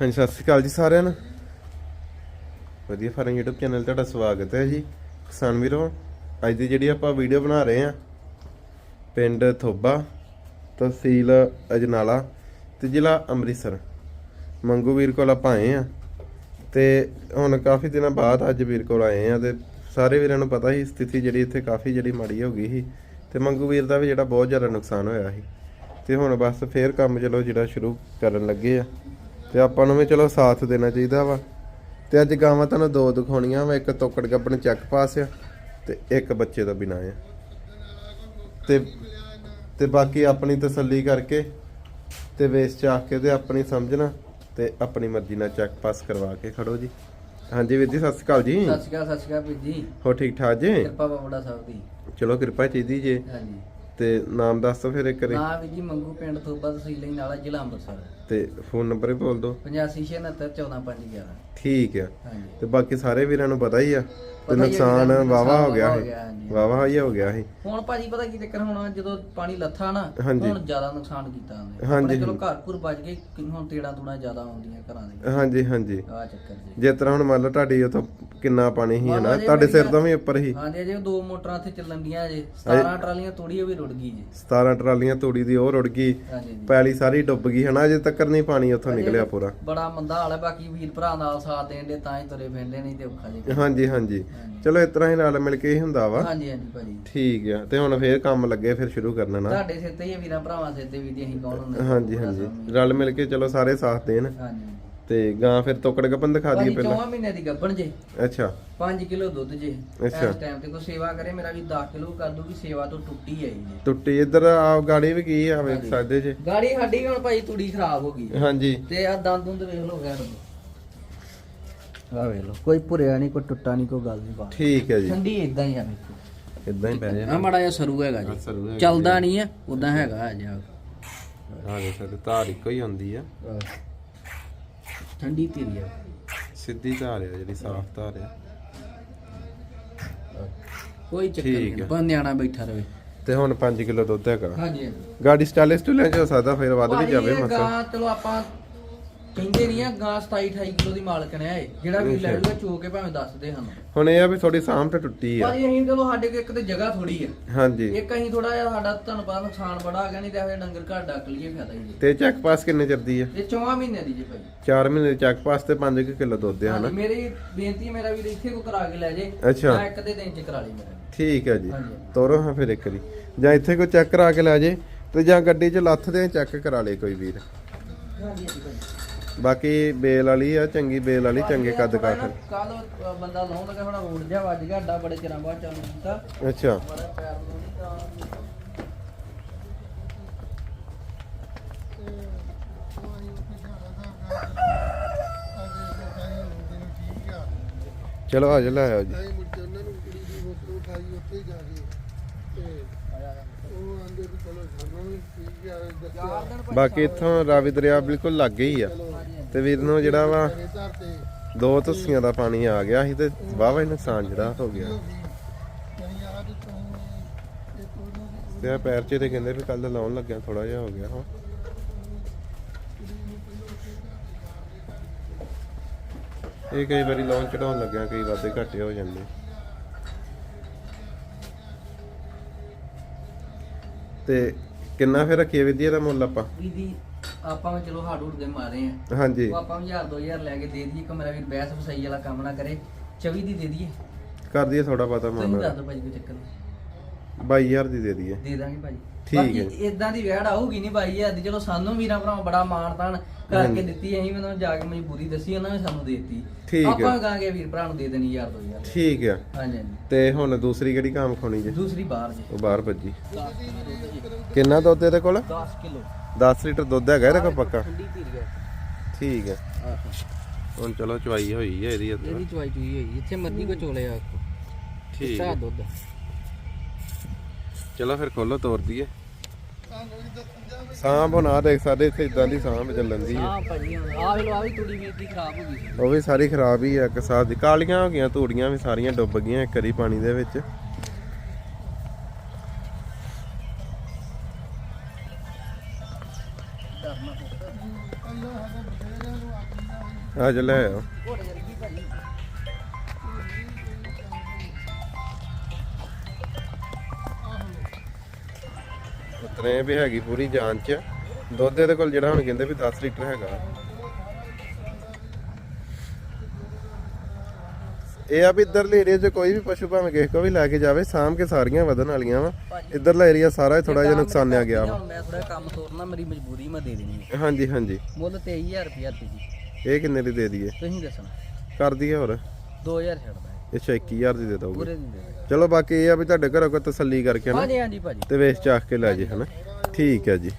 ਹਾਂਜੀ, ਸਤਿ ਸ਼੍ਰੀ ਅਕਾਲ ਜੀ ਸਾਰਿਆਂ ਨੂੰ। ਵਧੀਆ ਫਾਰਮ YouTube ਚੈਨਲ ਤੁਹਾਡਾ ਸਵਾਗਤ ਹੈ ਜੀ। ਕਿਸਾਨ ਵੀਰੋ, ਅੱਜ ਦੀ ਜਿਹੜੀ ਆਪਾਂ ਵੀਡੀਓ ਬਣਾ ਰਹੇ ਹਾਂ, ਪਿੰਡ ਥੋਬਾ, ਤਹਿਸੀਲ ਅਜਨਾਲਾ ਤੇ ਜ਼ਿਲ੍ਹਾ ਅੰਮ੍ਰਿਤਸਰ। ਮੰਗੂ ਵੀਰ ਕੋਲ ਆਪਾਂ ਆਏ ਆ ਤੇ ਹੁਣ ਕਾਫੀ ਦਿਨਾਂ ਬਾਅਦ ਅੱਜ ਵੀਰ ਕੋਲ ਆਏ ਆ ਤੇ ਸਾਰੇ ਵੀਰਾਂ ਨੂੰ ਪਤਾ ਹੀ ਸਥਿਤੀ ਜਿਹੜੀ ਇੱਥੇ ਕਾਫੀ ਜਿਹੜੀ ਮਾੜੀ ਹੋ ਗਈ ਸੀ ਤੇ ਮੰਗੂ ਵੀਰ ਦਾ ਵੀ ਜਿਹੜਾ ਬਹੁਤ ਜ਼ਿਆਦਾ ਨੁਕਸਾਨ ਹੋਇਆ ਸੀ। ਤੇ ਹੁਣ ਬਸ ਫੇਰ ਕੰਮ ਚਲੋ ਜਿਹੜਾ ਸ਼ੁਰੂ ਕਰਨ ਲੱਗੇ ਆ। ਤੇ ਆਪਾਂ ਨੂੰ ਵੀ ਚਲੋ ਸਾਥ ਦੇਣਾ ਚਾਹੀਦਾ ਵਾ। ਤੇ ਅੱਜ ਗਾਵਾਂ ਤੁਹਾਨੂੰ ਦੋ ਦਿਖਾਉਣੀਆਂ ਵਾ ਇੱਕ ਤੋਕੜ ਗੱਬਣ ਚੱਕ ਪਾਸ ਆ ਤੇ ਇੱਕ ਬੱਚੇ ਦਾ ਬਿਨਾ ਆ। ਤੇ ਤੇ ਬਾਕੀ ਆਪਣੀ ਤਸੱਲੀ ਕਰਕੇ ਤੇ ਵੇਸ ਚਾਖ ਕੇ ਤੇ ਆਪਣੀ ਸਮਝਣਾ ਤੇ ਆਪਣੀ ਮਰਜ਼ੀ ਨਾਲ ਚੈੱਕ ਪਾਸ ਕਰਵਾ ਕੇ ਖੜੋ ਜੀ। ਹਾਂਜੀ ਵੀਰ ਜੀ ਸਤਿ ਸ਼੍ਰੀ ਅਕਾਲ ਜੀ। ਸਤਿ ਸ਼੍ਰੀ ਅਕਾਲ ਸਤਿ ਸ਼੍ਰੀ ਅਕਾਲ ਵੀਰ ਜੀ। ਹੋ ਠੀਕ ਠਾਕ ਜੀ? ਕਿਰਪਾ ਬਾਬੜਾ ਸਾਹਿਬ ਦੀ। ਚਲੋ ਕਿਰਪਾ ਚਾਹੀਦੀ ਜੇ। ਹਾਂਜੀ। ਤੇ ਨਾਮ ਦੱਸ ਦਿਓ ਫਿਰ ਇੱਕ ਵਾਰੀ। ਨਾ ਵੀਰ ਜੀ ਮੰਗੂ ਪਿੰਡ ਥੋਬਾ ਤਹਿਸੀਲ ਹੀ ਨਾਲਾ ਜ਼ਿਲ੍ਹਾ ਅੰਮ੍ਰਿਤਸਰ। ਤੇ ਫੋਨ ਨੰਬਰ ਵੀ ਬੋਲ ਦਿਓ। 8569145511 ਠੀਕ ਆ। ਹਾਂਜੀ। ਤੇ ਬਾਕੀ ਸਾਰੇ ਵੀਰਾਂ ਨੂੰ ਪਤਾ ਹੀ ਆ ਤੇ ਪਤਾ ਹੀ ਆ ਨੁਕਸਾਨ ਵਾਵਾ ਹੋ ਗਿਆ ਵਾਹਵਾ ਹੋ ਹੈ ਗਿਆ, ਹਾਂਜੀ। ਵਾਵਾ ਹੀ ਹੋ ਗਿਆ ਸੀ। ਹੁਣ ਭਾਜੀ ਪਤਾ ਕੀ ਚੱਕਰ ਹੋਣਾ ਜਦੋਂ ਪਾਣੀ ਲੱਥਾ ਨਾ ਹਾਂਜੀ। ਹੁਣ ਜ਼ਿਆਦਾ ਨੁਕਸਾਨ ਕੀਤਾ ਉਹਨੇ। ਹਾਂਜੀ, ਆਪਣੇ ਚਲੋ। ਘਰ ਘੁਰ ਬਚ ਗਏ ਕਿ ਹੁਣ ਤੇੜਾ ਤੂੜਾ ਜ਼ਿਆਦਾ ਆਉਂਦੀਆਂ ਘਰਾਂ ਦੇ ਹਾਂਜੀ ਹਾਂਜੀ। ਆ ਚੱਕਰ ਜੀ। ਜੇ ਤਰ੍ਹਾਂ ਹੁਣ ਮੰਨ ਲਓ ਤੁਹਾਡੀ ਉਥੋਂ ਕਿੰਨਾ ਪਾਣੀ ਲਓ ਹਨਾ? ਤੁਹਾਡੇ ਸਿਰ ਤੋਂ ਵੀ ਉੱਪਰ ਹੀ ਹਾਂਜੀ ਅਜੇ ਦੋ ਮੋਟਰਾਂ ਇੱਥੇ ਚੱਲਣ ਡੀਆਂ ਜੇ। 17 ਟਰਾਲੀਆਂ ਤੋੜੀ ਉਹ ਵੀ ਰੁੜ ਗਈ ਜੀ। 17 ਟਰਾਲੀਆਂ ਤੂੜੀ ਦੀ ਉਹ ਰੁੜ ਗਈ। ਹਾਂਜੀ ਜੀ ਪੈਲੀ ਸਾਰੀ ਡੁੱਬ ਗਈ ਹਨਾ? ਅਜੇ ਤੱਕ ਨਹੀਂ ਪਾਣੀ ਉੱਥੋਂ ਅਜੇ ਨਿਕਲਿਆ ਪੂਰਾ। ਬੜਾ ਮੰਦਾ ਹਾਲ ਹੈ ਬਾਕੀ ਵੀਰ ਭਰਾ ਨਾਲ ਸਾਥ ਦੇਣ ਦੇ ਤਾਂ ਹੀ ਤੁਰੇ ਫਿਰਦੇ ਨਹੀਂ ਤੇ ਔਖਾ ਜੀ। ਹਾਂਜੀ ਹਾਂਜੀ। ਹਾਂਜੀ। ਚਲੋ ਇਸ ਤਰ੍ਹਾਂ ਹੀ ਨਾਲ ਮਿਲ ਕੇ ਹੀ ਹੁੰਦਾ ਵਾ। ਹਾਂਜੀ ਹਾਂਜੀ ਭਾਜੀ। ਠੀਕ ਆ ਤੇ ਹੁਣ ਫੇਰ ਕੰਮ ਲੱਗੇ ਫਿਰ ਸ਼ੁਰੂ ਕਰਨਾ ਨਾ। ਤੁਹਾਡੇ ਸਿਰ ਤੇ ਹੀ ਆ ਵੀਰਾਂ ਭਰਾਵਾਂ ਸਿਰ ਤੇ ਵੀ ਦੀ ਅਸੀਂ ਕੌਣ ਹੁੰਦੇ? ਹਾਂਜੀ ਹਾਂਜੀ। ਰਲ ਮਿਲ ਕੇ ਚਲੋ ਸਾਰੇ ਸਾਥ ਦੇਣ। ਹਾਂਜੀ। ਤੇ ਗਾਂ ਫਿਰ ਤੋਕੜ ਗੱਪਨ ਦਿਖਾ ਦਈਏ ਭਾਜੀ ਪਹਿਲਾਂ। ਚੌਵਾਂ ਮਹੀਨੇ ਦੀ ਗੱਭਣ ਜੇ। ਅੱਛਾ। 5 ਕਿਲੋ ਦੁੱਧ ਜੇ। ਅੱਛਾ। ਇਸ ਟਾਈਮ ਤੇ ਕੋਈ ਸੇਵਾ ਕਰੇ ਮੇਰਾ ਵੀ 10 ਕਿਲੋ ਕਰ ਦੂਗੀ ਸੇਵਾ ਤੋਂ ਟੁੱਟੀ ਆਈ ਜੀ ਟੁੱਟੀ ਇੱਧਰ ਆ ਗਾੜੀ ਵੀ ਕੀ ਆ ਵੇਖ। ਸਕਦੇ ਜੇ। ਗਾੜੀ ਸਾਡੀ ਹੁਣ ਭਾਈ ਤੂੜੀ ਖਰਾਬ ਹੋ ਗਈ। ਹਾਂਜੀ। ਤੇ ਆ ਦੰਦ ਦੁੰਦ ਵੇਖ ਲੋ ਗੈਰ ਆ ਵੇਖ ਲੋ ਕੋਈ ਭੁਰਿਆ ਨਹੀਂ ਕੋਈ ਟੁੱਟਾ ਨਹੀਂ ਕੋਈ ਗੱਲ ਨਹੀਂ ਬਾਤ ਠੀਕ ਹੈ ਜੀ। ਠੰਡੀ ਇਦਾਂ ਹੀ ਆ ਵੇਖੋ। ਇਦਾਂ ਹੀ ਪੈ ਆ ਜਾਣਾ ਮਾੜਾ ਜਿਹਾ ਸਰੂ ਹੈਗਾ ਜੀ। ਚੱਲਦਾ ਨਹੀਂ ਹੈ ਉਦਾਂ ਹੈਗਾ ਆ ਜਾ। ਆ ਦੇ ਸਕਦੇ ਧਾਰ ਇੱਕੋ ਹੀ ਹੁੰਦੀ ਆ। ਠੰਡੀ ਧੀਰੀ ਆ। ਸਿੱਧੀ ਧਾਰ ਆ ਜਿਹੜੀ ਸਾਫ਼ ਧਾਰ ਆ। ਕੋਈ ਚੱਕਰ ਠੀਕ ਨਹੀਂ। ਬਸ ਨਿਆਣਾ ਬੈਠਾ ਰਵੇ। ਤੇ ਹੁਣ 5 ਕਿਲੋ ਦੁੱਧ ਹੈਗਾ। ਹਾਂਜੀ। ਗਾੜੀ ਸਟਾਈਲਿਸ਼ ਟੂਲਿਆਂ ਚ ਹੋ ਸਕਦਾ ਫਿਰ ਵੱਧ ਵੀ ਭਾਜੀ, ਜਾਵੇ ਇਹ ਮਸਾ ਗਾਂ ਚਲੋ ਆਪਾਂ ਕਹਿੰਦੇ ਨਹੀਂ ਆ ਗਾਂ 27 28 ਕਿਲੋ ਦੀ ਮਾਲਕ ਨੇ ਇਹ ਜਿਹੜਾ ਵੀ ਲੈ ਲੂਗਾ ਚੋ ਕੇ ਭਾਵੇਂ ਦੱਸਦੇ ਹਨ ਹੁਣ ਇਹ ਆ ਵੀ ਥੋੜੀ ਸਾਂਭ ਤੇ ਟੁੱਟੀ ਆ। ਭਾਜੀ ਅਸੀਂ ਚਲੋ ਸਾਡੇ ਕੋਲ ਇੱਕ ਤੇ ਜਗ੍ਹਾ ਥੋੜੀ ਆ। ਹਾਂਜੀ। ਇੱਕ ਅਸੀਂ ਥੋੜਾ ਜਿਹਾ ਸਾਡਾ ਤੁਹਾਨੂੰ ਪਤਾ ਨੁਕਸਾਨ ਬੜਾ ਆ ਗਿਆ ਨਹੀਂ ਤੇ ਇਹ ਡੰਗਰ ਘਰ ਡੱਕ ਲਈਏ ਫਾਇਦਾ ਹੀ ਤੇ ਚੈੱਕ ਪਾਸ ਕਿੰਨੇ ਚਿਰਦੀ ਆ? ਇਹ ਚੌਵਾਂ ਮਹੀਨੇ ਦੀ ਜੀ ਭਾਈ 4 ਮਹੀਨੇ ਦੀ ਚੈੱਕ ਪਾਸ ਤੇ 5 ਕਿਲੋ ਦੁੱਧ ਆ ਹਨਾ? ਹਾਂਜੀ ਮੇਰੀ ਬੇਨਤੀ ਮੇਰਾ ਵੀ ਇੱਥੇ ਕੋ ਕਰਾ ਕੇ ਲੈ ਜੇ ਅੱਛਾ। ਜਾਂ ਇੱਕ ਦੇ ਦਿਨ ਚ ਕਰਾ ਲਈ ਮੇਰਾ। ਠੀਕ ਹੈ ਜੀ। ਹਾਂਜੀ। ਤੋਰੋ ਹਾਂ ਫਿਰ ਇੱਕ ਵਾਰੀ ਜਾਂ ਇੱਥੇ ਕੋਈ ਚੈੱਕ ਕਰਾ ਕੇ ਲੈ ਜੇ ਤੇ ਜਾਂ ਗੱਡੀ 'ਚ ਲੱਥ ਦੇ ਚੈੱਕ ਕਰਾ ਲੇ ਕੋਈ ਵੀਰ। ਹਾਂਜੀ ਹਾਂਜੀ ਭਾਈ ਬਾਕੀ ਬੇਲ ਵਾਲੀ ਆ ਚੰਗੀ ਬੇਲ ਵਾਲੀ ਚੰਗੇ ਕੱਦ ਕਾਠ। ਕੱਲ ਬੰਦਾ ਲਾਉਣ ਲੱਗਾ ਥੋੜਾ ਉੱਡ ਜਾ ਵੱਜ ਗਿਆ ਅੱਡਾ ਬੜੇ ਚਿਰਾਂ ਬਾਅਦ ਚਾਲੂ ਕੀਤਾ ਅੱਛਾ। ਬੜਾ ਪੈਰ ਨੂੰ ਨਹੀਂ ਤਾਂ ਚਲੋ ਆ ਜਾ ਲੈ ਆਓ ਜੀ ਚਾਰ ਦਿਨ ਭਾਈ ਬਾਕੀ ਇੱਥੋਂ ਰਾਵੀ ਦਰਿਆ ਬਿਲਕੁਲ ਲੱਗੇ ਹੀ ਆ। ਤੇ ਵੀਰ ਨੂੰ ਜਿਹੜਾ ਵਾ ਦੋ ਤੁਸੀਆਂ ਦਾ ਪਾਣੀ ਆ ਗਿਆ ਸੀ ਤੇ ਵਾਹਵਾ ਹੀ ਨੁਕਸਾਨ ਜਿਹੜਾ ਹੋ ਗਿਆ। ਤੇ ਆਹ ਪੈਰ 'ਚ ਤੇ ਕਹਿੰਦੇ ਵੀ ਕੱਲ ਲਾਉਣ ਲੱਗਿਆ ਥੋੜਾ ਜਿਹਾ ਹੋ ਗਿਆ ਹਾਂ ਇਹ ਕਈ ਵਾਰੀ ਲਾਉਣ ਚੜਾਉਣ ਲੱਗਿਆ, ਕਈ ਵਾਦੇ ਘਾਟੇ ਹੋ ਜਾਂਦੇ। ਤੇ ਕਿੰਨਾ ਫਿਰ ਰੱਖੀਏ ਵਿਦਿਆ ਦਾ ਮੁੱਲ ਆਪਾਂ? ਦੀਦੀ ਆਪਾਂ ਵੀ ਚਲੋ ਹਾੜ ਹੁੜ ਦੇ ਮਾਰੇ ਆ। ਹਾਂਜੀ। ਉਹ ਆਪਾਂ ਵੀ 1000 2000 ਲੈ ਕੇ ਦੇ ਦਈਏ ਕਿ ਮੇਰਾ ਵੀ ਬੈਸ ਵਸਾਈ ਵਾਲਾ ਕੰਮ ਨਾ ਕਰੇ। 24 ਦੀ ਦੇ ਦਈਏ। ਕਰ ਦਈਏ ਥੋੜਾ ਪਤਾ ਤੁਸੀਂ ਮਾਨਾ ਦੱਸ ਦਿਓ ਭਾਜੀ ਕੋਈ ਚੱਕਰ ਨਹੀਂ। 22000 ਦੀ ਦੇ ਦਈਏ। ਦੇ ਦਾਂਗੇ ਭਾਜੀ। ਠੀਕ ਬਾਕੀ ਹੈ। ਇਦਾਂ ਦੀ ਵੈੜ ਆਊਗੀ ਨਹੀਂ ਭਾਈ ਅੱਜ ਚਲੋ ਸਾਨੂੰ ਵੀਰਾਂ ਭਰਾਵਾਂ ਬੜਾ ਮਾਣ ਤਾਣ ਕਰਕੇ ਦਿੱਤੀ ਅਸੀਂ ਮੈਨੂੰ ਜਾ ਕੇ ਮਜਬੂਰੀ ਦੱਸੀ ਉਹਨਾਂ ਨੇ ਸਾਨੂੰ ਦੇਤੀ। ਠੀਕ ਹੈ। ਆਪਾਂ ਗਾਂਗੇ ਵੀਰ ਭਰਾ ਨੂੰ ਦੇ ਦੇਣੀ ਯਾਰ ਦੋ ਯਾਰ ਠੀਕ ਆ ਹਾਂਜੀ ਹਾਂਜੀ। ਤੇ ਹੁਣ ਦੂਸਰੀ ਕਿਹੜੀ ਕੰਮ ਖਾਣੀ ਜੇ? ਦੂਸਰੀ ਬਾਹਰ ਜੀ। ਉਹ ਬਾਹਰ ਭੱਜੀ। 10 ਕਿਲੋ ਦੁੱਧ ਜੀ ਕਿੰਨਾ ਦੁੱਧ ਇਹਦੇ ਕੋਲ? 10 ਕਿਲੋ। 10 ਲੀਟਰ ਦੁੱਧ ਹੈਗਾ ਇਹਦੇ ਕੋਲ ਪੱਕਾ? ਠੰਡੀ ਧੀਰੀ ਆ ਠੀਕ ਹੈ। ਆਹੋ। ਹੁਣ ਚਲੋ ਚਵਾਈ ਹੋਈ ਹੈ ਇਹਦੀ ਇਹਦੀ ਚੁਆਈ ਚੁਈ ਹੋਈ ਇੱਥੇ ਮਰਜ਼ੀ ਕੋ ਚੋਲੇ ਆ। ਠੀਕ ਹੈ। ਦੁੱਧ। ਚਲੋ ਫਿਰ ਖੋਲੋ ਤੋਰ ਦਈਏ ਸਾਂਭ ਹੁਣ ਆ ਦੇਖ ਸਾਡੇ ਇੱਥੇ ਇਦਾਂ ਦੀ ਸਾਂਭ ਚੱਲਣ ਦੀ ਹੈ ਹਾਂ ਭਾਜੀ ਆ ਵੇਲੋ ਆ ਵੀ ਤੂੜੀ ਵੀਰ ਦੀ ਖਰਾਬ ਹੋ ਗਈ ਸੀ। ਉਹ ਵੀ ਸਾਰੀ ਖਰਾਬ ਹੀ ਆ ਇੱਕ ਸਾਹ ਦੀ। ਕਾਲੀਆਂ ਹੋ ਗਈਆਂ ਤੂੜੀਆਂ ਵੀ ਸਾਰੀਆਂ ਡੁੱਬ ਗਈਆਂ ਇੱਕ ਵਾਰੀ ਪਾਣੀ ਦੇ ਵਿੱਚ। ਆ ਜਾ ਲੈ ਆਓ। ਭਾਜੀ ਉਤਨੇ ਵੀ ਹੈਗੀ ਪੂਰੀ ਜਾਂਚ ਦੁੱਧ ਇਹਦੇ ਕੋਲ ਜਿਹੜਾ ਹੁਣ ਕਹਿੰਦੇ ਵੀ 10 ਲੀਟਰ ਹੈਗਾ। ਇਹ ਆ ਵੀ ਇਧਰਲੇ ਏਰੀਆ 'ਚ ਕੋਈ ਵੀ ਪਸ਼ੂ ਭਾਵੇਂ ਕਿਸੇ ਕੋ ਵੀ ਲੈ ਕੇ ਜਾਵੇ ਸਾਂਭ ਕੇ ਸਾਰੀਆਂ ਵਧਣ ਵਾਲੀਆਂ ਵਾ। ਇਧਰਲਾ ਏਰੀਆ ਸਾਰਾ ਥੋੜਾ ਜਿਹਾ ਨੁਕਸਾਨਿਆ ਗਿਆ ਵਾ। ਮੈਂ ਥੋੜਾ ਕੰਮ ਤੋਰਨਾ ਮੇਰੀ ਮਜਬੂਰੀ ਮੈਂ ਦੇ ਦੇਣੀ ਹੈ। ਹਾਂਜੀ ਹਾਂਜੀ। ਮੁੱਲ 23000 ਰੁਪਇਆ ਤੇ ਜੀ। ਇਹ ਕਿੰਨੇ ਦੀ ਦੇ ਦਈਏ? ਤੁਸੀਂ ਦੱਸਣਾ। ਕਰ ਦਈਏ ਹੋਰ। 2000 ਛੱਡਦਾ ਇਹ 21000 ਦੀ ਦੇ ਦੋਗੇ ਪੂਰੇ ਦੇ ਦੇ ਚਲੋ ਬਾਕੀ ਇਹ ਆ ਵੀ ਤੁਹਾਡੇ ਘਰੋਂ ਕੋਈ ਤਸੱਲੀ ਕਰਕੇ ਨਾ ਹਾਂਜੀ ਹਾਂਜੀ ਭਾਜੀ। ਤੇ ਵੇਚ ਚਾਖ ਕੇ ਲੈ ਜੇ ਹਨਾ? ਠੀਕ ਹੈ ਜੀ।